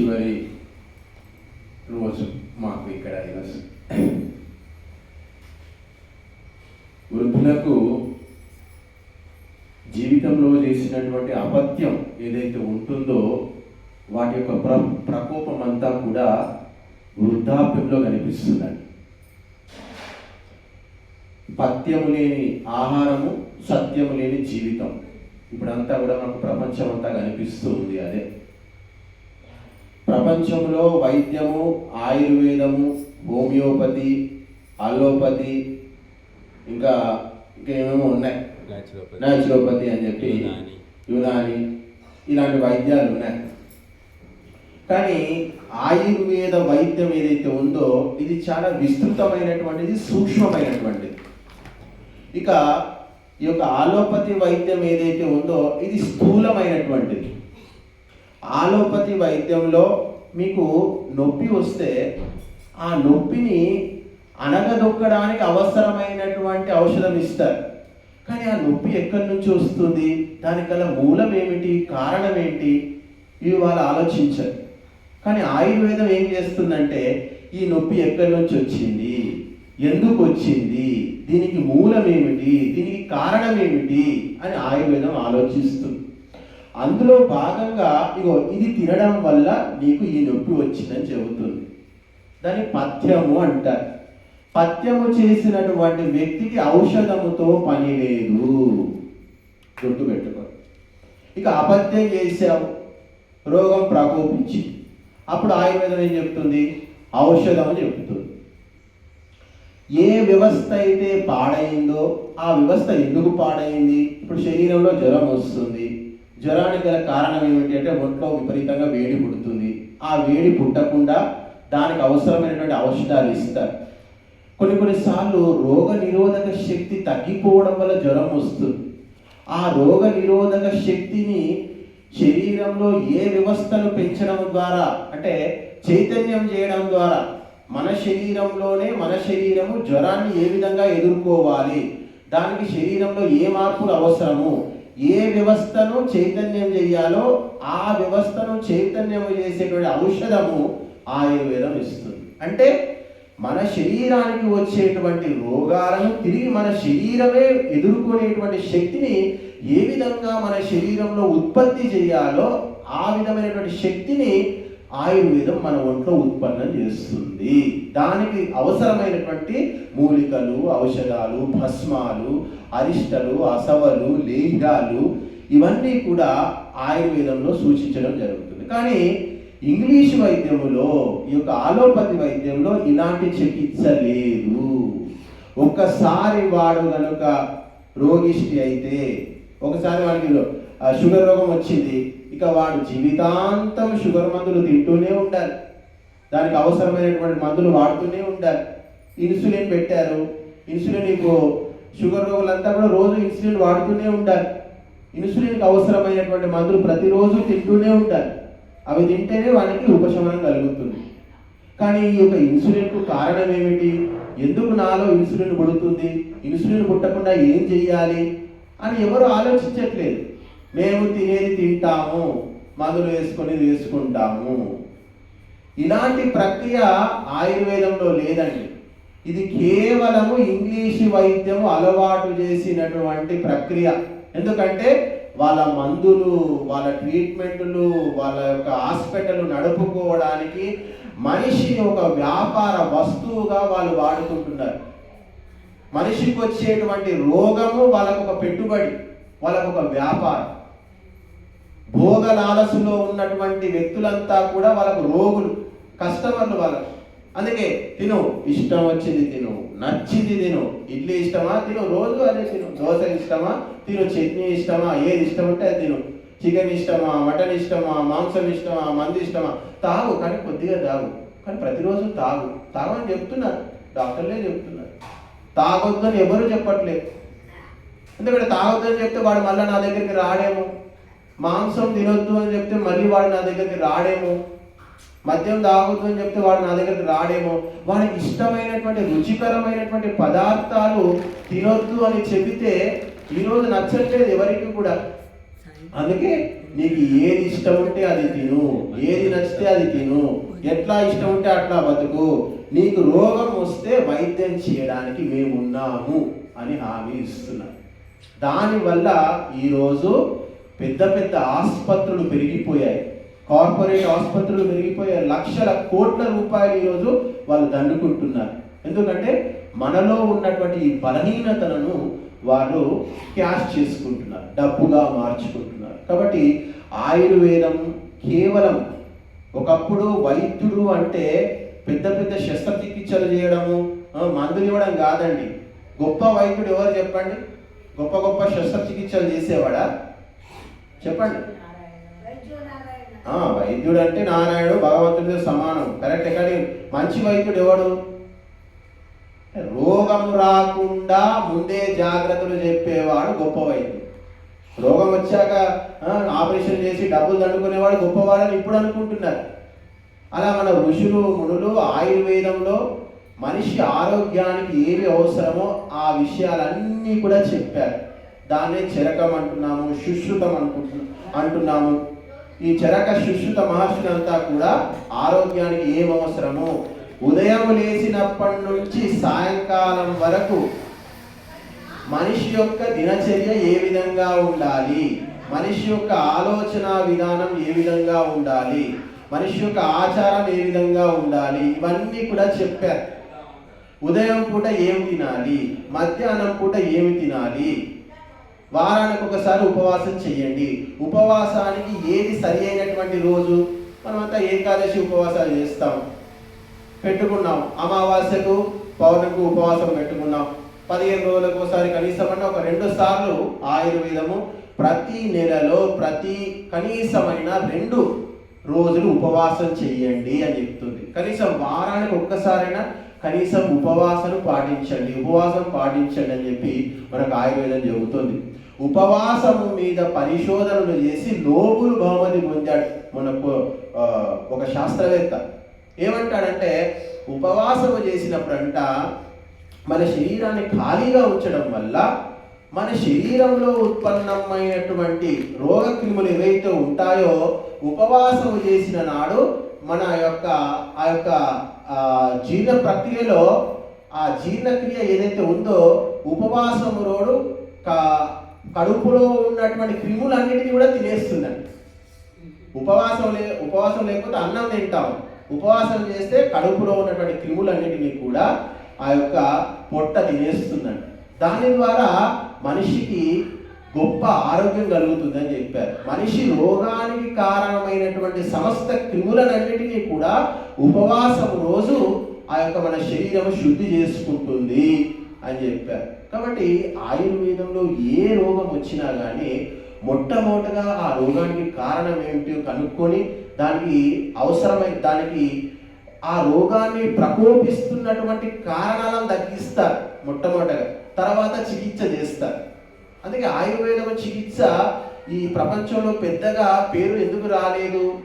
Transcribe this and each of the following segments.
చివరి రోజు మాకు ఇక్కడ ఈరోజు వృద్ధులకు జీవితంలో చేసినటువంటి అపత్యం ఏదైతే ఉంటుందో వాటి యొక్క ప్ర ప్రకోపం అంతా కూడా వృద్ధాప్యంలో కనిపిస్తుందండి. పత్యము లేని ఆహారము సత్యము లేని జీవితం. ఇప్పుడంతా కూడా మనకు ప్రపంచం అంతా కనిపిస్తుంది అదే. ప్రపంచంలో వైద్యము ఆయుర్వేదము హోమియోపతి అలోపతి ఇంకా ఇంకేమేమో ఉన్నాయి? న్యాచురోపతి. అని చెప్పి. యునాని. ఇలాంటి వైద్యాలు ఉన్నాయి. కానీ ఆయుర్వేద వైద్యం ఏదైతే ఉందో ఇది చాలా విస్తృతమైనటువంటిది సూక్ష్మమైనటువంటిది. ఇక ఈ యొక్క ఆలోపతి వైద్యం ఏదైతే ఉందో ఇది స్థూలమైనటువంటిది. ఆలోపతి వైద్యంలో మీకు నొప్పి వస్తే ఆ నొప్పిని అనగదొక్కడానికి అవసరమైనటువంటి ఔషధం ఇస్తారు. కానీ ఆ నొప్పి ఎక్కడి నుంచి వస్తుంది? దానికల మూలం ఏమిటి కారణం ఏంటి ఇవి వాళ్ళు ఆలోచించరు కానీ ఆయుర్వేదం ఏం చేస్తుందంటే ఈ నొప్పి ఎక్కడి నుంచి వచ్చింది? ఎందుకు వచ్చింది? దీనికి మూలం ఏమిటి దీనికి కారణం ఏమిటి అని ఆయుర్వేదం ఆలోచిస్తుంది. అందులో భాగంగా ఇగో ఇది తినడం వల్ల నీకు ఈ నొప్పి వచ్చిందని చెబుతుంది. దాన్ని పథ్యము అంటారు. పథ్యము చేసినటువంటి వ్యక్తికి ఔషధముతో పని లేదు. గుర్తుపెట్టుకో ఇక అపథ్యం చేసావు రోగం ప్రకోపించి అప్పుడు ఆయుర్వేదం ఏం చెప్తుంది? ఔషధం అని చెప్తుంది. ఏ వ్యవస్థ అయితే పాడైందో ఆ వ్యవస్థ ఎందుకు పాడైంది? ఇప్పుడు శరీరంలో జ్వరం వస్తుంది. జ్వరానికి గల కారణం ఏమిటి అంటే ఒంట్లో విపరీతంగా వేడి పుడుతుంది. ఆ వేడి పుట్టకుండా దానికి అవసరమైనటువంటి ఔషధాలు ఇస్తారు. కొన్ని కొన్నిసార్లు రోగ నిరోధక శక్తి తగ్గిపోవడం వల్ల జ్వరం వస్తుంది. ఆ రోగ నిరోధక శక్తిని శరీరంలో ఏ వ్యవస్థను పెంచడం ద్వారా అంటే చైతన్యం చేయడం ద్వారా మన శరీరంలోనే మన శరీరము జ్వరాన్ని ఏ విధంగా ఎదుర్కోవాలి? దానికి శరీరంలో ఏ మార్పులు అవసరము? ఏ వ్యవస్థను చైతన్యం చేయాలో ఆ వ్యవస్థను చైతన్యం చేసేటువంటి ఔషధము ఆయుర్వేదం ఇస్తుంది. అంటే మన శరీరానికి వచ్చేటువంటి రోగాలను తిరిగి మన శరీరమే ఎదుర్కొనేటువంటి శక్తిని ఏ విధంగా మన శరీరంలో ఉత్పత్తి చేయాలో ఆ విధమైనటువంటి శక్తిని ఆయుర్వేదం మన ఒంట్లో ఉత్పన్నం చేస్తుంది. దానికి అవసరమైనటువంటి మూలికలు ఔషధాలు భస్మాలు అరిష్టలు అసవలు లేహ్యాలు ఇవన్నీ కూడా ఆయుర్వేదంలో సూచించడం జరుగుతుంది. కానీ ఇంగ్లీష్ వైద్యములో ఈ యొక్క ఆలోపతి వైద్యంలో ఇలాంటి చికిత్స లేదు. ఒక్కసారి వాడు కనుక రోగిష్టి అయితే ఒకసారి వాడికి షుగర్ రోగం వచ్చింది ఇక వాడు జీవితాంతం షుగర్ మందులు తింటూనే ఉండాలి. దానికి అవసరమైనటువంటి మందులు వాడుతూనే ఉండాలి. ఇన్సులిన్ పెట్టారు. ఇన్సులిన్ ఇప్పుడు షుగర్ రోగులంతా కూడా రోజు ఇన్సులిన్ వాడుతూనే ఉండాలి. ఇన్సులిన్కి అవసరమైనటువంటి మందులు ప్రతిరోజు తింటూనే ఉంటారు అవి తింటేనే వానికి ఉపశమనం కలుగుతుంది. కానీ ఈ యొక్క ఇన్సులిన్కు కారణం ఏమిటి? ఎందుకు నాలో ఇన్సులిన్ పుడుతుంది? ఇన్సులిన్ పుట్టకుండా ఏం చెయ్యాలి? అని ఎవరు ఆలోచించట్లేదు. మేము తినేది తింటాము. మందులు వేసుకొని వేసుకుంటాము. ఇలాంటి ప్రక్రియ ఆయుర్వేదంలో లేదండి. ఇది కేవలము ఇంగ్లీషు వైద్యము అలవాటు చేసినటువంటి ప్రక్రియ. ఎందుకంటే వాళ్ళ మందులు వాళ్ళ ట్రీట్మెంట్లు వాళ్ళ యొక్క హాస్పిటల్ నడుపుకోవడానికి మనిషిని ఒక వ్యాపార వస్తువుగా వాళ్ళు వాడుకుంటున్నారు. మనిషికి వచ్చేటువంటి రోగము వాళ్ళకు ఒక పెట్టుబడి వాళ్ళకు ఒక వ్యాపారం. భోగ లాలసులో ఉన్నటువంటి వ్యక్తులంతా కూడా వాళ్ళకు రోగులు. కస్టమర్లు వాళ్ళకు అందుకే తిను ఇష్టం వచ్చింది తిను నచ్చింది తిను ఇడ్లీ ఇష్టమా తిను రోజు అదే తిను దోశ ఇష్టమా తిను చట్నీ ఇష్టమా ఏది ఇష్టం ఉంటే అది తిను. చికెన్ ఇష్టమా మటన్ ఇష్టమా మాంసం ఇష్టమా మంది ఇష్టమా? తాగు కానీ కొద్దిగా తాగు. కానీ ప్రతిరోజు తాగు. తాగని చెప్తున్నారు. డాక్టర్లే చెప్తున్నారు. తాగొద్దని ఎవరు చెప్పట్లేదు. ఎందుకంటే తాగొద్దని చెప్తే వాడు మళ్ళీ నా దగ్గరికి రాడేమో. మాంసం తినొద్దు అని చెప్తే మళ్ళీ వాడు నా దగ్గరికి రాడేమో. మద్యం తాగొద్దు అని చెప్తే వాడు నా దగ్గరికి రాడేమో. వాడికి ఇష్టమైనటువంటి రుచికరమైనటువంటి పదార్థాలు తినొద్దు అని చెబితే ఈరోజు నచ్చట్లేదు ఎవరికి కూడా. అందుకే నీకు ఏది ఇష్టం ఉంటే అది తిను. ఏది నచ్చితే అది తిను. ఎట్లా ఇష్టం ఉంటే అట్లా బతుకు. నీకు రోగం వస్తే వైద్యం చేయడానికి మేము ఉన్నాము అని హామీ ఇస్తున్నారు దానివల్ల ఈరోజు పెద్ద పెద్ద ఆసుపత్రులు పెరిగిపోయాయి. కార్పొరేట్ ఆసుపత్రులు పెరిగిపోయాయి లక్షల కోట్ల రూపాయలు ఈరోజు వాళ్ళు దండుకుంటున్నారు. ఎందుకంటే మనలో ఉన్నటువంటి ఈ బలహీనతలను వాళ్ళు క్యాష్ చేసుకుంటున్నారు డబ్బుగా మార్చుకుంటున్నారు. కాబట్టి ఆయుర్వేదం కేవలం ఒకప్పుడు వైద్యుడు అంటే పెద్ద పెద్ద శస్త్రచికిత్సలు చేయడము మందులు ఇవ్వడం కాదండి. గొప్ప వైద్యుడు ఎవరు చెప్పండి? గొప్ప గొప్ప శస్త్రచికిత్సలు చేసేవాడా? చెప్పండి. వైద్యుడు అంటే నారాయణుడు భగవంతుడితో సమానం. కరెక్ట్ కానీ మంచి వైద్యుడు ఎవడు? రోగం రాకుండా ముందే జాగ్రత్తలు చెప్పేవాడు గొప్ప వైద్యుడు. రోగం వచ్చాక ఆపరేషన్ చేసి డబ్బులు దండుకునేవాడు గొప్పవాడని ఇప్పుడు అనుకుంటున్నారు. అలా మన ఋషులు మునులు ఆయుర్వేదంలో మనిషి ఆరోగ్యానికి ఏవి అవసరమో ఆ విషయాలన్నీ కూడా చెప్పారు. దాన్నే చిరకం అంటున్నాము సుశ్రుతం అనుకుంటు అంటున్నాము. ఈ చరక సుశ్రుత మహర్షులంతా కూడా ఆరోగ్యానికి ఏం అవసరము? ఉదయం లేచినప్పటి నుంచి సాయంకాలం వరకు మనిషి యొక్క దినచర్య ఏ విధంగా ఉండాలి? మనిషి యొక్క ఆలోచన విధానం ఏ విధంగా ఉండాలి? మనిషి యొక్క ఆచారం ఏ విధంగా ఉండాలి? ఇవన్నీ కూడా చెప్పారు. ఉదయం పూట ఏమి తినాలి? మధ్యాహ్నం పూట ఏమి తినాలి? వారానికి ఒకసారి ఉపవాసం చేయండి ఉపవాసానికి ఏది సరి అయినటువంటి రోజు? మనమంతా ఏకాదశి ఉపవాసాలు చేస్తాం. పెట్టుకున్నాం. అమావాస్యకు పౌర్ణమికి ఉపవాసం పెట్టుకున్నాం. పదిహేను రోజులకు ఒకసారి కనీసం అంటే ఒక రెండు సార్లు ఆయుర్వేదము. ప్రతి నెలలో ప్రతి కనీసమైన రెండు రోజులు ఉపవాసం చేయండి అని చెప్తుంది. కనీసం వారానికి ఒక్కసారైనా కనీసం ఉపవాసం పాటించండి. ఉపవాసం పాటించండి అని చెప్పి మనకు ఆయుర్వేదం చెబుతుంది. ఉపవాసము మీద పరిశోధనలు చేసి నోబుల్ బహుమతి పొందాడు మనకు ఒక శాస్త్రవేత్త. ఏమంటాడంటే ఉపవాసము చేసినప్పుడంట మన శరీరాన్ని ఖాళీగా ఉంచడం వల్ల మన శరీరంలో ఉత్పన్నమైనటువంటి రోగక్రిములు ఏవైతే ఉంటాయో ఉపవాసము చేసిన నాడు మన యొక్క ఆ యొక్క జీర్ణ ప్రక్రియలో ఆ జీర్ణక్రియ ఏదైతే ఉందో ఉపవాసము రోడు కడుపులో ఉన్నటువంటి క్రిములన్నిటిని కూడా తినేస్తుందండి ఉపవాసం లే ఉపవాసం లేకపోతే అన్నం తింటాం. ఉపవాసం చేస్తే కడుపులో ఉన్నటువంటి క్రిములన్నిటినీ కూడా ఆ యొక్క పొట్ట తినేస్తుందండి దాని ద్వారా మనిషికి గొప్ప ఆరోగ్యం కలుగుతుందని చెప్పారు. మనిషి రోగానికి కారణమైనటువంటి సమస్త క్రిములన్నిటినీ కూడా ఉపవాసం రోజు ఆ యొక్క మన శరీరం శుద్ధి చేసుకుంటుంది. అని చెప్పారు. కాబట్టి ఆయుర్వేదంలో ఏ రోగం వచ్చినా కానీ మొట్టమొదటగా ఆ రోగానికి కారణం ఏమిటి కనుక్కొని దానికి అవసరమైన దానికి ఆ రోగాన్ని ప్రకోపిస్తున్నటువంటి కారణాలను తగ్గిస్తారు మొట్టమొదటగా. తర్వాత చికిత్స చేస్తారు. అందుకే ఆయుర్వేదం చికిత్స ఈ ప్రపంచంలో పెద్దగా పేరు ఎందుకు రాలేదు?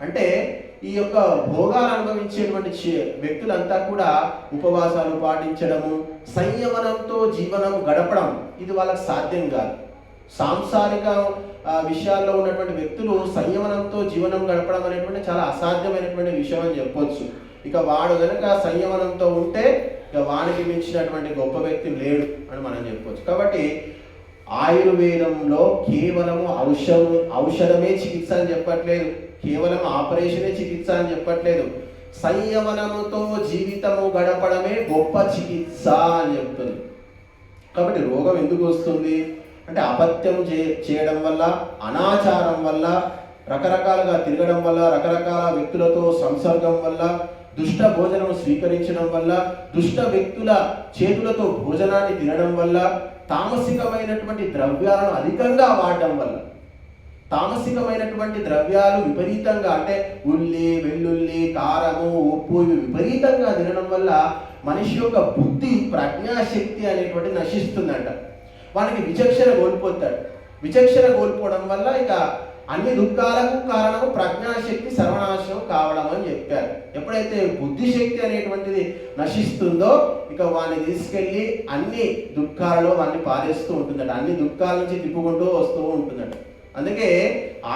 అంటే ఈ యొక్క భోగాలు అనుభవించేటువంటి వ్యక్తులంతా కూడా ఉపవాసాలు పాటించడము సంయమనంతో జీవనం గడపడం ఇది వాళ్ళకి సాధ్యం కాదు. సాంసారిక విషయాల్లో ఉన్నటువంటి వ్యక్తులు సంయమనంతో జీవనం గడపడం అనేటువంటి చాలా అసాధ్యమైనటువంటి విషయం అని చెప్పొచ్చు. ఇక వాడు కనుక సంయమనంతో ఉంటే ఇక వానికి మించినటువంటి గొప్ప వ్యక్తి లేడు అని మనం చెప్పొచ్చు. కాబట్టి ఆయుర్వేదంలో కేవలము ఔషధం ఔషధమే చికిత్స అని చెప్పట్లేదు. కేవలం ఆపరేషనే చికిత్స అని చెప్పట్లేదు. సంయమనముతో జీవితము గడపడమే గొప్ప చికిత్స అని చెప్తుంది. కాబట్టి రోగం ఎందుకు వస్తుంది? అంటే అపత్యం చే చేయడం వల్ల అనాచారం వల్ల రకరకాలుగా తిరగడం వల్ల రకరకాల వ్యక్తులతో సంసర్గం వల్ల దుష్ట భోజనం స్వీకరించడం వల్ల దుష్ట వ్యక్తుల చేతులతో భోజనాన్ని తినడం వల్ల తామసికమైనటువంటి ద్రవ్యాలను అధికంగా వాడడం వల్ల తామసికమైనటువంటి ద్రవ్యాలు విపరీతంగా అంటే ఉల్లి వెల్లుల్లి కారము ఉప్పు ఇవి విపరీతంగా తినడం వల్ల మనిషి యొక్క బుద్ధి ప్రజ్ఞాశక్తి అనేటువంటి నశిస్తుందంట. వానికి విచక్షణ కోల్పోతాడు. విచక్షణ కోల్పోవడం వల్ల ఇక అన్ని దుఃఖాలకు కారణము ప్రజ్ఞాశక్తి సర్వనాశనం కావడం అని చెప్పారు. ఎప్పుడైతే బుద్ధిశక్తి అనేటువంటిది నశిస్తుందో ఇక వాడిని తీసుకెళ్ళి అన్ని దుఃఖాలలో వాడిని పారేస్తూ ఉంటుందట. అన్ని దుఃఖాల నుంచి తిప్పుకుంటూ వస్తూ ఉంటుందట. అందుకే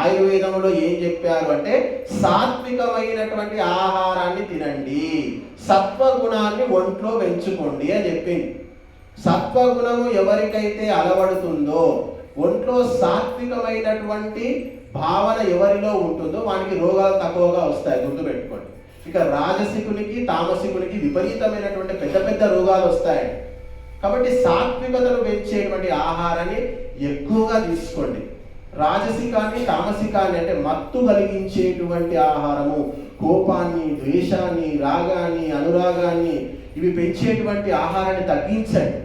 ఆయుర్వేదంలో ఏం చెప్పారు అంటే సాత్వికమైనటువంటి ఆహారాన్ని తినండి సత్వగుణాన్ని ఒంట్లో పెంచుకోండి అని చెప్పింది. సత్వగుణము ఎవరికైతే అలవడుతుందో ఒంట్లో సాత్వికమైనటువంటి భావన ఎవరిలో ఉంటుందో వానికి రోగాలు తక్కువగా వస్తాయి గుర్తుపెట్టుకోండి. ఇక రాజసికునికి తామసికునికి విపరీతమైనటువంటి పెద్ద పెద్ద రోగాలు వస్తాయండి. కాబట్టి సాత్వికతను పెంచేటువంటి ఆహారాన్ని ఎక్కువగా తీసుకోండి. రాజసికాన్ని తామసికాన్ని అంటే మత్తు కలిగించేటువంటి ఆహారము. కోపాన్ని ద్వేషాన్ని రాగాన్ని అనురాగాన్ని ఇవి పెంచేటువంటి ఆహారాన్ని తగ్గించండి.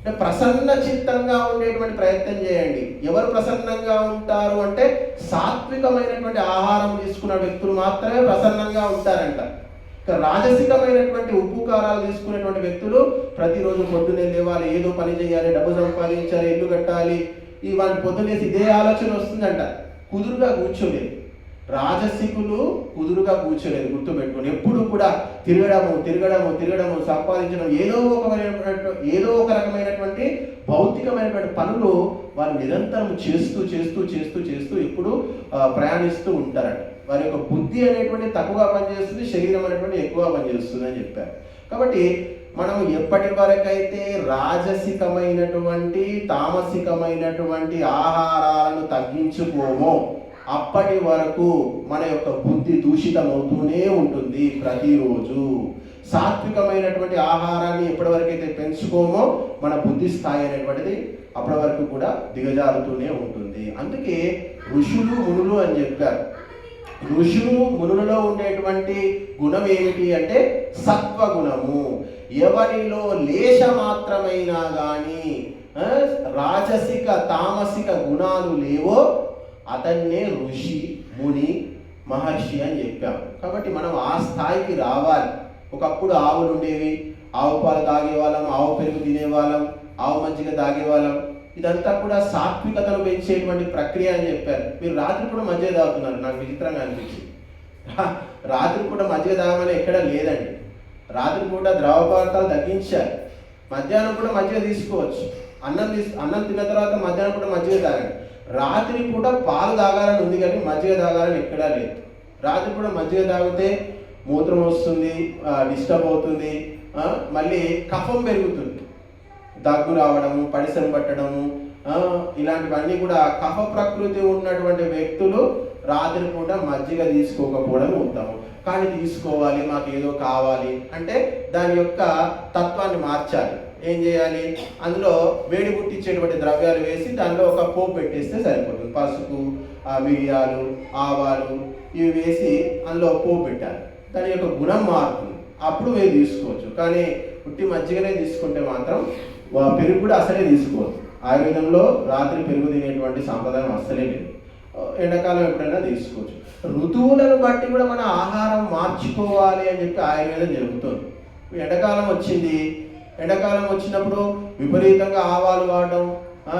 అంటే ప్రసన్న చిత్తంగా ఉండేటువంటి ప్రయత్నం చేయండి. ఎవరు ప్రసన్నంగా ఉంటారు అంటే సాత్వికమైనటువంటి ఆహారం తీసుకున్న వ్యక్తులు మాత్రమే ప్రసన్నంగా ఉంటారంట. ఇక రాజసికమైనటువంటి ఉప్పు కారాలు తీసుకునేటువంటి వ్యక్తులు ప్రతిరోజు పొద్దున్నే లేవాలి ఏదో పని చేయాలి డబ్బు సంపాదించాలి ఇల్లు కట్టాలి ఈ వాళ్ళు పొద్దునేసి ఇదే ఆలోచన వస్తుందంట. కుదురుగా కూర్చోలేదు. రాజసికులు కుదురుగా కూర్చోలేదు గుర్తుపెట్టుకొని. ఎప్పుడు కూడా తిరగడము తిరగడము తిరగడము సంపాదించడం ఏదో ఒక ఏదో ఒక రకమైనటువంటి భౌతికమైనటువంటి పనులు వారు నిరంతరం చేస్తూ చేస్తూ చేస్తూ చేస్తూ ఎప్పుడు ప్రయాణిస్తూ ఉంటారంట. వారి యొక్క బుద్ధి అనేటువంటి తక్కువగా పనిచేస్తుంది శరీరం అనేటువంటి ఎక్కువ పనిచేస్తుంది అని చెప్పారు. కాబట్టి మనం ఎప్పటి వరకైతే రాజసికమైనటువంటి తామసికమైనటువంటి ఆహారాలను తగ్గించుకోమో అప్పటి వరకు మన యొక్క బుద్ధి దూషితమవుతూనే ఉంటుంది ప్రతిరోజు. సాత్వికమైనటువంటి ఆహారాన్ని ఎప్పటి వరకైతే పెంచుకోమో మన బుద్ధి స్థాయి అనేటువంటిది అప్పటి వరకు కూడా దిగజారుతూనే ఉంటుంది. అందుకే ఋషులు మునులు అని చెప్పారు. ఋషులు మునులలో ఉండేటువంటి గుణం ఏమిటి అంటే సత్వగుణము. ఎవరిలో లేశ మాత్రమైనా కానీ రాజసిక తామసిక గుణాలు లేవో అతన్నే ఋషి ముని మహర్షి అని చెప్పాం. కాబట్టి మనం ఆ స్థాయికి రావాలి. ఒకప్పుడు ఆవులు ఉండేవి. ఆవు పాలు తాగేవాళ్ళం ఆవు పెరుగు తినేవాళ్ళం ఆవు మజ్జిగ తాగేవాళ్ళం. ఇదంతా కూడా సాత్వికతను పెంచేటువంటి ప్రక్రియ అని చెప్పారు. మీరు రాత్రి కూడా మజ్జిగ తాగుతున్నారు నాకు విచిత్రంగా అనిపించింది. రాత్రి కూడా మజ్జిగ తాగమని ఎక్కడ లేదండి. రాత్రి పూట ద్రవ పదార్థాలు తగ్గించారు. మధ్యాహ్నం కూడా మధ్య తీసుకోవచ్చు. అన్నం తీసు అన్నం తిన్న తర్వాత మధ్యాహ్నం కూడా మధ్య తాగండి. రాత్రి పూట పాలు తాగాలని ఉంది కానీ మధ్య తాగాలని ఎక్కడా లేదు. రాత్రి కూడా మధ్య తాగితే మూత్రం వస్తుంది డిస్టర్బ్ అవుతుంది మళ్ళీ కఫం పెరుగుతుంది. దగ్గు రావడము పడిసెం పట్టడము ఇలాంటివన్నీ కూడా కఫ ప్రకృతి ఉన్నటువంటి వ్యక్తులు రాత్రి పూట మజ్జిగ తీసుకోకపోవడం ఉంటాము కానీ తీసుకోవాలి మాకు ఏదో కావాలి అంటే దాని యొక్క తత్వాన్ని మార్చాలి. ఏం చేయాలి? అందులో వేడి పుట్టించేటువంటి ద్రవ్యాలు వేసి దానిలో ఒక పోపు పెట్టేస్తే సరిపోతుంది. పసుపు మిరియాలు ఆవాలు ఇవి వేసి అందులో పోపు పెట్టాలి. దాని యొక్క గుణం మారుతుంది. అప్పుడు మీరు తీసుకోవచ్చు. కానీ పుట్టి మజ్జిగనే తీసుకుంటే మాత్రం పెరుగు కూడా అసలే తీసుకోవచ్చు ఆయుర్వేదంలో రాత్రి పెరుగు తినేటువంటి సాంప్రదాయం అస్సలే లేదు. ఎండాకాలం ఎప్పుడైనా తీసుకోవచ్చు. ఋతువులను బట్టి కూడా మన ఆహారం మార్చుకోవాలి అని చెప్పి ఆయుర్వేదం చెబుతుంది. ఎండాకాలం వచ్చింది. ఎండాకాలం వచ్చినప్పుడు విపరీతంగా ఆవాలు వాడడం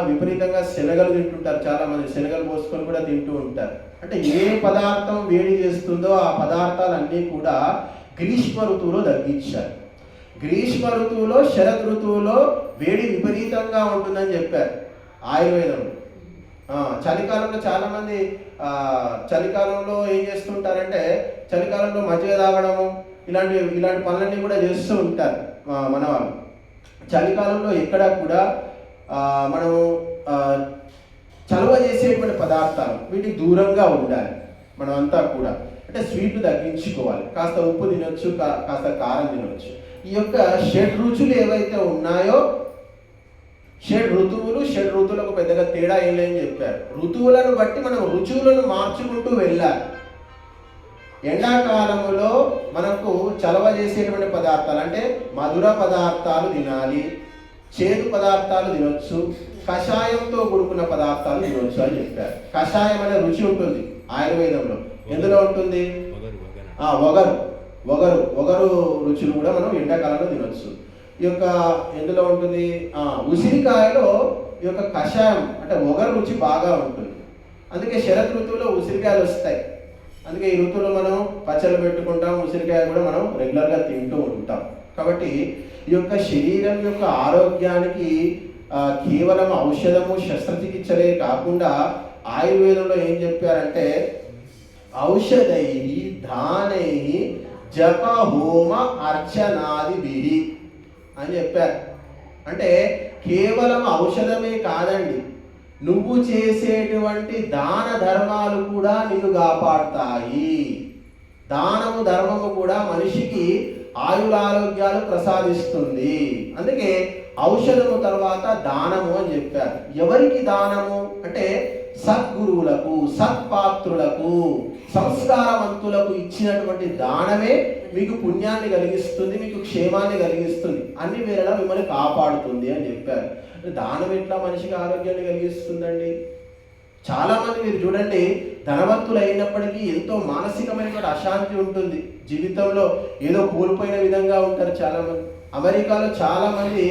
విపరీతంగా శనగలు తింటుంటారు చాలామంది. శనగలు పోసుకొని కూడా తింటూ ఉంటారు. అంటే ఏ పదార్థం వేడి చేస్తుందో ఆ పదార్థాలన్నీ కూడా గ్రీష్మ ఋతువులో తగ్గించారు గ్రీష్మ ఋతువులో శరత్ ఋతువులో వేడి విపరీతంగా ఉంటుందని చెప్పారు ఆయుర్వేదం. చలికాలంలో చాలామంది చలికాలంలో ఏం చేస్తుంటారంటే చలికాలంలో మజ్జిగ తాగడము ఇలాంటి ఇలాంటి పనులన్నీ కూడా చేస్తూ ఉంటారు మన వాళ్ళు చలికాలంలో ఎక్కడ కూడా మనము చలవ చలువ చేసేటువంటి పదార్థాలు వీటికి దూరంగా ఉండాలి మనం అంతా కూడా. అంటే స్వీట్లు తగ్గించుకోవాలి. కాస్త ఉప్పు తినొచ్చు కా- కాస్త కారం తినొచ్చు. ఈ యొక్క షడ్ రుచులు ఏవైతే ఉన్నాయో షడ్ ఋతువులు షడ్ ఋతువులకు పెద్దగా తేడా ఏం లేదని చెప్పారు. ఋతువులను బట్టి మనం రుచువులను మార్చుకుంటూ వెళ్ళాలి. ఎండాకాలంలో మనకు చలవ చేసేటువంటి పదార్థాలు అంటే మధుర పదార్థాలు తినాలి చేదు పదార్థాలు తినొచ్చు కషాయంతో కూడుకున్న పదార్థాలు తినొచ్చు అని చెప్పారు. కషాయం అనే రుచి ఉంటుంది ఆయుర్వేదంలో. ఎందులో ఉంటుంది? వగరు వగరు రుచులు కూడా మనం ఎండాకాలంలో తినొచ్చు. ఈ యొక్క ఎందులో ఉంటుంది? ఉసిరికాయలో ఈ యొక్క కషాయం అంటే ఒగరు రుచి బాగా ఉంటుంది. అందుకే శరత్ ఋతువులో ఉసిరికాయలు వస్తాయి. అందుకే ఈ ఋతువులో మనం పచ్చళ్ళు పెట్టుకుంటాం ఉసిరికాయ కూడా మనం రెగ్యులర్గా తింటూ ఉంటాం. కాబట్టి ఈ యొక్క శరీరం యొక్క ఆరోగ్యానికి కేవలం ఔషధము శస్త్రచికిత్సలే కాకుండా ఆయుర్వేదంలో ఏం చెప్పారంటే ఔషధై దానై జప హోమ అర్చనాది అని చెప్పారు. అంటే కేవలం ఔషధమే కాదండి. నువ్వు చేసేటువంటి దాన ధర్మాలు కూడా నిన్ను కాపాడుతాయి. దానము ధర్మము కూడా మనిషికి ఆయురారోగ్యాలు ప్రసాదిస్తుంది. అందుకే ఔషధము తర్వాత దానము అని చెప్పారు. ఎవరికి దానము? అంటే సద్గురువులకు సత్పాత్రులకు సంస్కారవంతులకు ఇచ్చినటువంటి దానమే మీకు పుణ్యాన్ని కలిగిస్తుంది మీకు క్షేమాన్ని కలిగిస్తుంది. అన్ని వేళలా మిమ్మల్ని కాపాడుతుంది అని చెప్పారు. దానం ఎట్లా మనిషికి ఆరోగ్యాన్ని కలిగిస్తుందండి? చాలామంది మీరు చూడండి ధనవంతులు అయినప్పటికీ ఎంతో మానసికమైనటువంటి అశాంతి ఉంటుంది. జీవితంలో ఏదో కోల్పోయిన విధంగా ఉంటారు చాలా మంది అమెరికాలో చాలామంది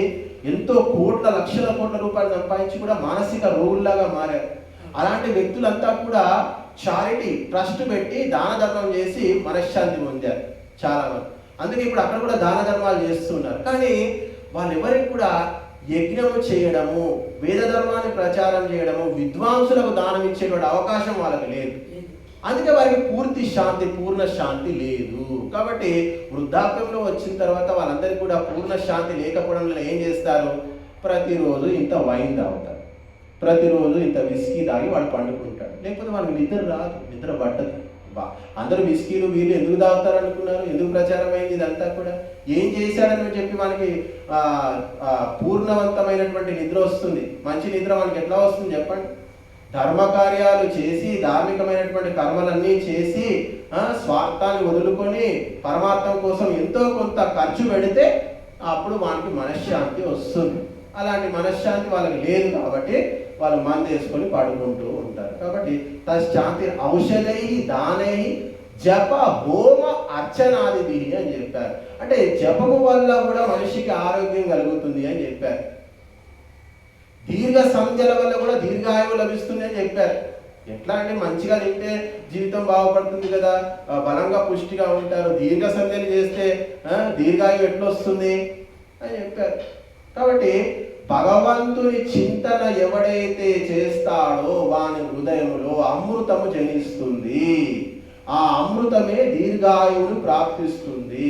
ఎంతో కోట్ల లక్షల కోట్ల రూపాయలు సంపాదించి కూడా మానసిక రోగుల్లాగా మారారు. అలాంటి వ్యక్తులంతా కూడా చారిటీ ట్రస్ట్ పెట్టి దాన ధర్మం చేసి మనశ్శాంతి పొందారు చాలా మంది అందుకే ఇప్పుడు అక్కడ కూడా దాన ధర్మాలు చేస్తున్నారు. కానీ వాళ్ళు ఎవరికి కూడా యజ్ఞము చేయడము వేద ధర్మాన్ని ప్రచారం చేయడము విద్వాంసులకు దానం ఇచ్చేటువంటి అవకాశం వాళ్ళకి లేదు. అందుకే వారికి పూర్తి శాంతి పూర్ణ శాంతి లేదు. కాబట్టి వృద్ధాప్యంలో వచ్చిన తర్వాత వాళ్ళందరికీ కూడా పూర్ణ శాంతి లేకపోవడం వల్ల ఏం చేస్తారు? ప్రతిరోజు ఇంత వైన్ తాగుతారు. ప్రతిరోజు ఇంత విస్కీ తాగి వాడు పండుకుంటాడు. లేకపోతే వాళ్ళకి నిద్ర రాదు నిద్ర పట్టదు. బా అందరూ విస్కీలు వీళ్ళు ఎందుకు తాగుతారు అనుకున్నారు? ఎందుకు ప్రచారం అయింది ఇదంతా కూడా? ఏం చేశారని చెప్పి మనకి పూర్ణవంతమైనటువంటి నిద్ర వస్తుంది. మంచి నిద్ర మనకి ఎట్లా వస్తుంది చెప్పండి? ధర్మ కార్యాలు చేసి ధార్మికమైనటువంటి కర్మలన్నీ చేసి స్వార్థాన్ని వదులుకొని పరమార్థం కోసం ఎంతో కొంత ఖర్చు పెడితే అప్పుడు మనకి మనశ్శాంతి వస్తుంది. అలాంటి మనశ్శాంతి వాళ్ళకి లేదు కాబట్టి వాళ్ళు మందు వేసుకొని పడుకుంటూ ఉంటారు. కాబట్టి తశ్చాంతి ఔషధై దానై జప హోమ అర్చనాది అని చెప్పారు. అంటే జపము వల్ల కూడా మనిషికి ఆరోగ్యం కలుగుతుంది అని చెప్పారు. దీర్ఘ సంధ్యల వల్ల కూడా దీర్ఘాయువు లభిస్తుంది అని చెప్పారు. ఎట్లా అంటే మంచిగా తింటే జీవితం బాగుపడుతుంది కదా. బలంగా పుష్టిగా ఉంటారు. దీర్ఘ సంధ్యలు చేస్తే దీర్ఘాయువు ఎట్లా వస్తుంది అని చెప్పారు. కాబట్టి భగవంతుని చింతన ఎవడైతే చేస్తాడో వాని హృదయంలో అమృతము జనిస్తుంది. ఆ అమృతమే దీర్ఘాయువును ప్రాప్తిస్తుంది.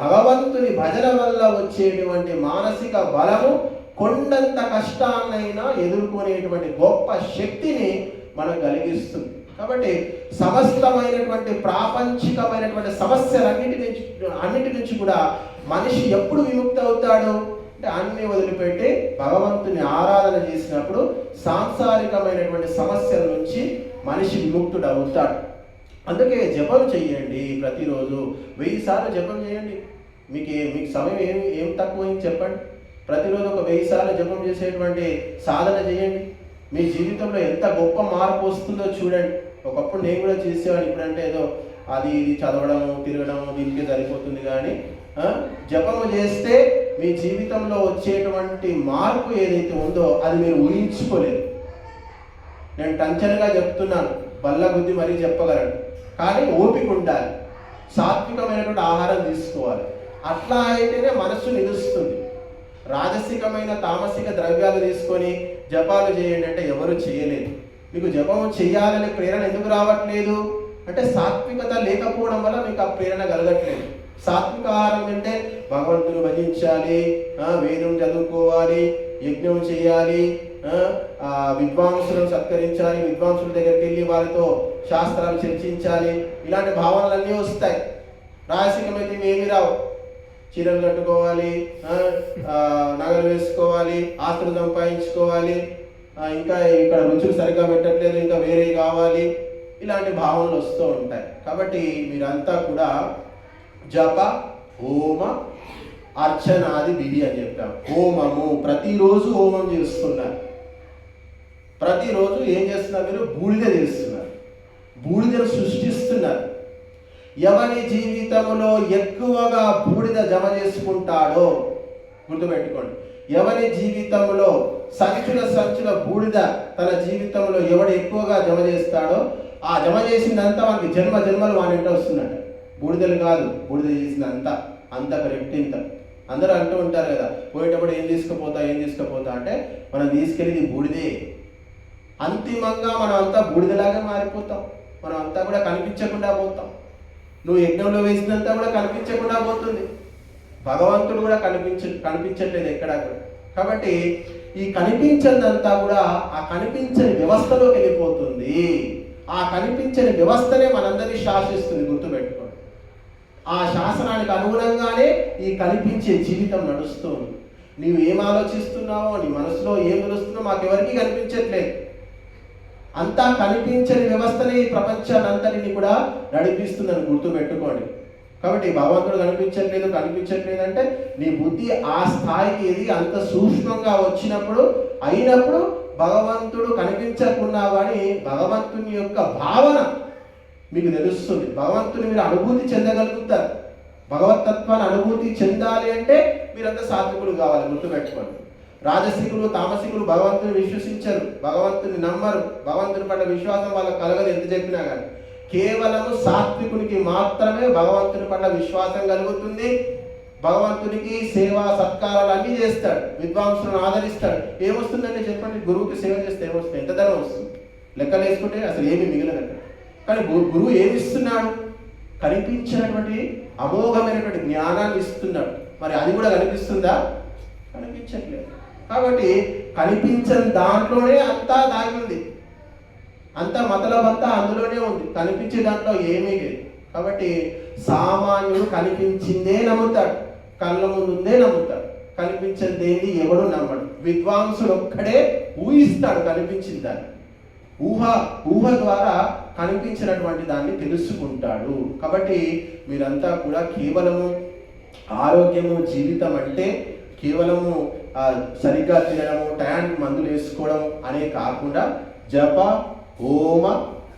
భగవంతుని భజన వల్ల వచ్చేటువంటి మానసిక బలము కొండంత కష్టాన్నైనా ఎదుర్కొనేటువంటి గొప్ప శక్తిని మనం కలిగిస్తుంది. కాబట్టి సమస్తమైనటువంటి ప్రాపంచికమైనటువంటి సమస్యలన్నిటి నుంచి అన్నిటి నుంచి కూడా మనిషి ఎప్పుడు విముక్తి అవుతాడు అన్ని వదిలిపెట్టి భగవంతుని ఆరాధన చేసినప్పుడు సాంసారికమైనటువంటి సమస్యల నుంచి మనిషి విముక్తుడు అవుతాడు అందుకే జపం చెయ్యండి ప్రతిరోజు. వెయ్యి సార్లు జపం చేయండి మీకు ఏ- మీకు సమయం ఏం ఏం తక్కువైంది చెప్పండి. ప్రతిరోజు ఒక వెయ్యి సార్లు జపం చేసేటువంటి సాధన చేయండి మీ జీవితంలో ఎంత గొప్ప మార్పు వస్తుందో చూడండి. ఒకప్పుడు నేను కూడా చేసేవాడిని. ఇప్పుడంటే ఏదో అది ఇది చదవడము తిరగడము దీనికి సరిపోతుంది కానీ జపము చేస్తే మీ జీవితంలో వచ్చేటువంటి మార్పు ఏదైతే ఉందో అది మీరు ఊహించుకోలేరు నేను టంచనగా చెప్తున్నాను బల్ల బుద్ధి మరీ చెప్పగలను కానీ ఓపిక ఉండాలి. సాత్వికమైనటువంటి ఆహారం తీసుకోవాలి. అట్లా అయితేనే మనస్సు నిలుస్తుంది. రాజసికమైన తామసిక ద్రవ్యాలు తీసుకొని జపాలు చేయండి అంటే ఎవరు చేయలేదు. మీకు జపం చేయాలనే ప్రేరణ ఎందుకు రావట్లేదు? అంటే సాత్వికత లేకపోవడం వల్ల మీకు ఆ ప్రేరణ కలగట్లేదు. సాత్విక ఆహారం అంటే భగవంతుని భజించాలి వేదం చదువుకోవాలి యజ్ఞం చేయాలి విద్వాంసులను సత్కరించాలి విద్వాంసుల దగ్గరికి వెళ్ళి వారితో శాస్త్రాలు చర్చించాలి. ఇలాంటి భావనలన్నీ వస్తాయి. రాజసికమైతే ఏమి రావు. చీరలు కట్టుకోవాలి నగలు వేసుకోవాలి ఆస్తులు సంపాదించుకోవాలి ఇంకా ఇక్కడ రుచులు సరిగ్గా పెట్టట్లేదు ఇంకా వేరే కావాలి. ఇలాంటి భావనలు వస్తూ ఉంటాయి. కాబట్టి మీరంతా కూడా జప హోమ అర్చనాది విధి అని చెప్పాం. హోమము ప్రతిరోజు హోమం చేస్తున్నారు. ప్రతిరోజు ఏం చేస్తున్నారు మీరు? బూడిద చేస్తున్నారు. బూడిదను సృష్టిస్తున్నారు. ఎవరి జీవితంలో ఎక్కువగా బూడిద జమ చేసుకుంటాడో గుర్తుపెట్టుకోండి. ఎవరి జీవితంలో సంచుల సంచుల బూడిద తన జీవితంలో ఎవడు ఎక్కువగా జమ చేస్తాడో ఆ జమ చేసిందంతా వానికి జన్మ జన్మలు వాని వెంట వస్తుందంట. బూడిదలు కాదు బూడిద చేసిందంతా అంత రెట్టింత అందరూ అంటూ ఉంటారు కదా పోయేటప్పుడు ఏం తీసుకుపోతా ఏం తీసుకుపోతా అంటే మనం తీసుకెళ్ళేది బూడిదే. అంతిమంగా మనం అంతా బూడిదలాగా మారిపోతాం. మనం అంతా కూడా కనిపించకుండా పోతాం. నువ్వు యజ్ఞంలో వేసినంతా కూడా కనిపించకుండా పోతుంది. భగవంతుడు కూడా కనిపించ కనిపించట్లేదు ఎక్కడా కూడా. కాబట్టి ఈ కనిపించదంతా కూడా ఆ కనిపించని వ్యవస్థలోకి వెళ్ళిపోతుంది. ఆ కనిపించని వ్యవస్థనే మనందరినీ శాసిస్తుంది గుర్తుపెట్టు ఆ శాసనానికి అనుగుణంగానే ఈ కనిపించే జీవితం నడుస్తుంది. నీవు ఏం ఆలోచిస్తున్నావో నీ మనసులో ఏం తెలుస్తున్నావో మాకెవరికి కనిపించట్లేదు అంతా కనిపించని వ్యవస్థనే ఈ ప్రపంచాన్నంతటిని కూడా నడిపిస్తుందని గుర్తుపెట్టుకోండి. కాబట్టి భగవంతుడు కనిపించట్లేదు కనిపించట్లేదు అంటే నీ బుద్ధి ఆ స్థాయికి ఎదిగి అంత సూక్ష్మంగా వచ్చినప్పుడు అయినప్పుడు భగవంతుడు కనిపించకున్నా కానీ భగవంతుని యొక్క భావన మీకు తెలుస్తుంది. భగవంతుని మీరు అనుభూతి చెందగలుగుతారు. భగవతత్వాన్ని అనుభూతి చెందాలి అంటే మీరంతా సాత్వికులు కావాలి గుర్తుపెట్టుకోండి. రాజసికులు తామసికులు భగవంతుని విశ్వసించరు. భగవంతుని నమ్మరు. భగవంతుని పట్ల విశ్వాసం వాళ్ళకి కలగదు ఎంత చెప్పినా కానీ. కేవలము సాత్వికునికి మాత్రమే భగవంతుని పట్ల విశ్వాసం కలుగుతుంది. భగవంతునికి సేవ సత్కారాలు అన్నీ చేస్తాడు. విద్వాంసులను ఆదరిస్తాడు. ఏమొస్తుందంటే చెప్పండి గురువుకి సేవ చేస్తే ఏమొస్తుంది? ఎంత ధనం వస్తుంది? లెక్కలు వేసుకుంటే అసలు ఏమి మిగిలిన కానీ గు- గురువు ఏమిస్తున్నాడు? కనిపించినటువంటి అమోఘమైనటువంటి జ్ఞానాన్ని ఇస్తున్నాడు. మరి అది కూడా కనిపిస్తుందా? కనిపించట్లేదు. కాబట్టి కనిపించని దాంట్లోనే అంతా దాగి ఉంది. అంత మతలబంతా అందులోనే ఉంది. కనిపించే దాంట్లో ఏమీ లేదు. కాబట్టి సామాన్యుడు కనిపించిందే నమ్ముతాడు. కళ్ళ ముందుందే నమ్ముతాడు. కనిపించదేది ఎవడు నమ్మడు. విద్వాంసుడు ఒక్కడే ఊహిస్తాడు కనిపించింది దాన్ని. ఊహ ఊహ ద్వారా కనిపించినటువంటి దాన్ని తెలుసుకుంటాడు. కాబట్టి మీరంతా కూడా కేవలము ఆరోగ్యము జీవితం అంటే కేవలము సరిగ్గా తినడము టయానికి మందులు వేసుకోవడం అనే కాకుండా జప హోమ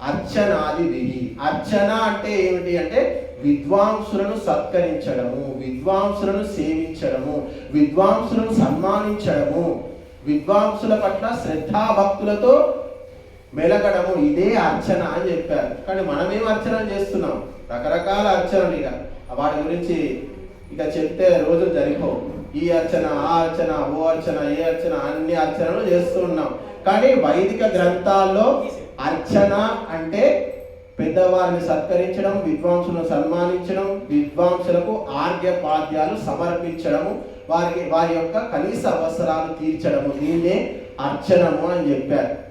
అర్చనాది విధి. అర్చన అంటే ఏమిటి అంటే విద్వాంసులను సత్కరించడము విద్వాంసులను సేవించడము విద్వాంసులను సన్మానించడము. విద్వాంసుల పట్ల శ్రద్ధాభక్తులతో మెలగడము ఇదే అర్చన అని చెప్పారు. కానీ మనమేం అర్చన చేస్తున్నాం? రకరకాల అర్చనలు ఇక. వాటి గురించి ఇక చెప్తే రోజులు జరిగిపోవు. ఈ అర్చన ఆ అర్చన ఓ అర్చన ఏ అర్చన అన్ని అర్చనలు చేస్తూ ఉన్నాం. కానీ వైదిక గ్రంథాల్లో అర్చన అంటే పెద్దవారిని సత్కరించడం విద్వాంసులను సన్మానించడం విద్వాంసులకు ఆర్ఘ్యపాద్యాలు సమర్పించడము వారికి వారి యొక్క కనీస అవసరాలు తీర్చడము. దీన్నే అర్చనము అని చెప్పారు.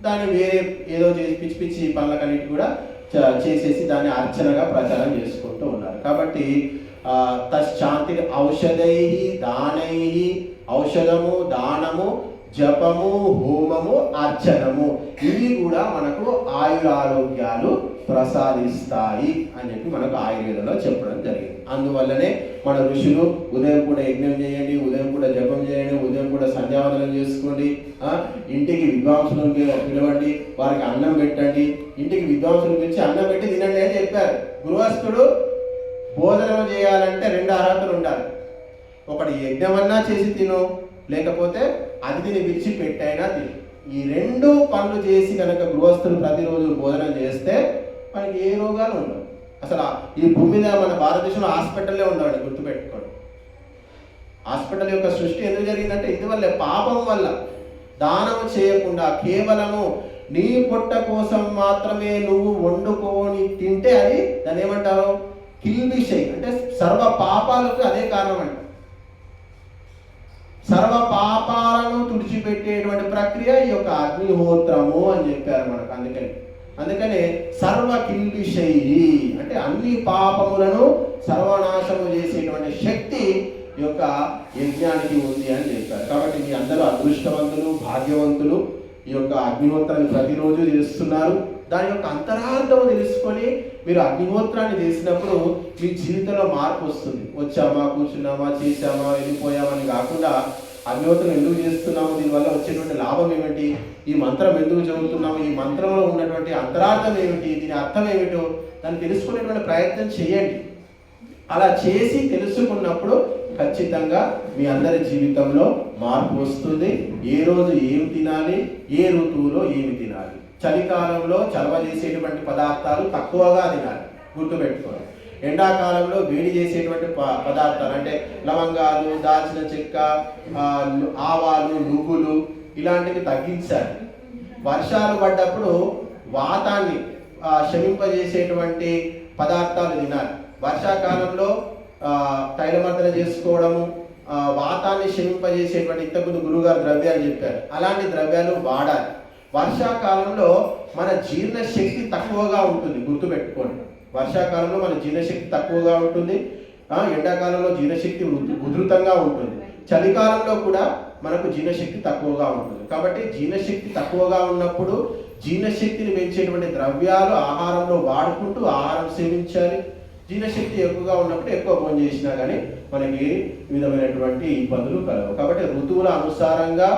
దాన్ని వేరే ఏదో చేసి పిచ్చి పిచ్చి పనులకన్నిటి కూడా చేసేసి దాన్ని అర్చనగా ప్రచారం చేసుకుంటూ ఉన్నారు. కాబట్టి ఆ, తశ్శాంతి ఔషధై దానై ఔషధము దానము జపము హోమము అర్చనము ఇవి కూడా మనకు ఆయురారోగ్యాలు ప్రసాదిస్తాయి అని చెప్పి మనకు ఆయుర్వేదంలో చెప్పడం జరిగింది. అందువల్లనే మన ఋషులు ఉదయం కూడా యజ్ఞం చేయండి ఉదయం కూడా జపం చేయండి ఉదయం కూడా సంధ్యావందనం చేసుకోండి ఇంటికి విద్వాంసులను పిలవండి వారికి అన్నం పెట్టండి. ఇంటికి విద్వాంసులు పిలిచి అన్నం పెట్టి తినండి అని చెప్పారు. గృహస్థుడు భోజనం చేయాలంటే రెండు అర్హతలు ఉండాలి. ఒకటి యజ్ఞమన్నా చేసి తిను లేకపోతే అతిథిని విడిచి పెట్టైనా తిను. ఈ రెండు పనులు చేసి కనుక గృహస్థులు ప్రతిరోజు భోజనం చేస్తే మనకి ఏ రోగాలు ఉండవు. అసలు ఈ భూమి మీద మన భారతదేశంలో హాస్పిటల్లే ఉండవండి గుర్తుపెట్టుకోండి. హాస్పిటల్ యొక్క సృష్టి ఎందుకు జరిగిందంటే ఇందువల్లే పాపం వల్ల. దానం చేయకుండా కేవలము నీ పొట్ట కోసం మాత్రమే నువ్వు వండుకొని తింటే అది దాన్ని ఏమంటారు? కిల్బిషై అంటే సర్వ పాపాలకు అదే కారణం అంట సర్వ పాపాలను తుడిచిపెట్టేటువంటి ప్రక్రియ ఈ యొక్క అగ్నిహోత్రము అని చెప్పారు మనకు అందుకని. అందుకనే సర్వ కిల్బిషై అంటే అన్ని పాపములను సర్వనాశము చేసేటువంటి శక్తి ఈ యొక్క యజ్ఞానికి ఉంది అని చెప్పారు. కాబట్టి మీ అందరూ అదృష్టవంతులు భాగ్యవంతులు ఈ యొక్క అగ్నిహోత్రాన్ని ప్రతిరోజు చేస్తున్నారు. దాని యొక్క అంతరార్థం తెలుసుకొని మీరు అగ్నిహోత్రాన్ని చేసినప్పుడు మీ జీవితంలో మార్పు వస్తుంది. వచ్చామా కూర్చున్నామా చేసామా వెళ్ళిపోయామని కాకుండా అగ్నిహోత్రం ఎందుకు చేస్తున్నాము? దీనివల్ల వచ్చేటువంటి లాభం ఏమిటి? ఈ మంత్రం ఎందుకు చదువుతున్నాము? ఈ మంత్రంలో ఉన్నటువంటి అంతరార్థం ఏమిటి? దీని అర్థం ఏమిటో దాన్ని తెలుసుకునేటువంటి ప్రయత్నం చేయండి. అలా చేసి తెలుసుకున్నప్పుడు ఖచ్చితంగా మీ అందరి జీవితంలో మార్పు వస్తుంది. ఏ రోజు ఏం తినాలి? ఏ ఋతువులో ఏమి తినాలి? చలికాలంలో చలవ చేసేటువంటి పదార్థాలు తక్కువగా తినాలి. గుర్తుపెట్టుకోవాలి ఎండాకాలంలో వేడి చేసేటువంటి ప- పదార్థాలు అంటే లవంగాలు దాల్చిన చెక్క ఆవాలు నువ్వులు ఇలాంటివి తగ్గించాలి. వర్షాలు పడ్డప్పుడు వాతాన్ని శమింపజేసేటువంటి పదార్థాలు తినాలి. వర్షాకాలంలో తైలమర్దన చేసుకోవడము వాతాన్ని శమింపజేసేటువంటి ఇంతకుముందు గురుగారు ద్రవ్యాలు చెప్పారు. అలాంటి ద్రవ్యాలు వాడాలి. వర్షాకాలంలో మన జీర్ణశక్తి తక్కువగా ఉంటుంది గుర్తుపెట్టుకోండి. వర్షాకాలంలో మన జీర్ణశక్తి తక్కువగా ఉంటుంది. ఎండాకాలంలో జీర్ణశక్తి ఉధృతంగా ఉంటుంది. చలికాలంలో కూడా మనకు జీర్ణశక్తి తక్కువగా ఉంటుంది. కాబట్టి జీర్ణశక్తి తక్కువగా ఉన్నప్పుడు జీర్ణశక్తిని పెంచేటువంటి ద్రవ్యాలు ఆహారంలో వాడుకుంటూ ఆహారం సేవించాలి. జీర్ణశక్తి ఎక్కువగా ఉన్నప్పుడు ఎక్కువ భోజనం చేసినా కానీ మనకి విధమైనటువంటి ఇబ్బందులు కలవు. కాబట్టి ఋతువుల అనుసారంగా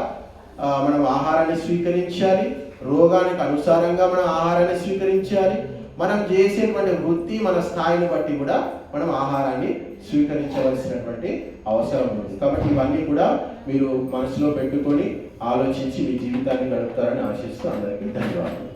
మనం ఆహారాన్ని స్వీకరించాలి. రోగానికి అనుసారంగా మనం ఆహారాన్ని స్వీకరించాలి. మనం చేసేటువంటి వృత్తి మన స్థాయిని బట్టి కూడా మనం ఆహారాన్ని స్వీకరించవలసినటువంటి అవసరం ఉంది. కాబట్టి ఇవన్నీ కూడా మీరు మనసులో పెట్టుకొని ఆలోచించి మీ జీవితాన్ని గడుపుతారని ఆశిస్తూ అందరికీ ధన్యవాదాలు.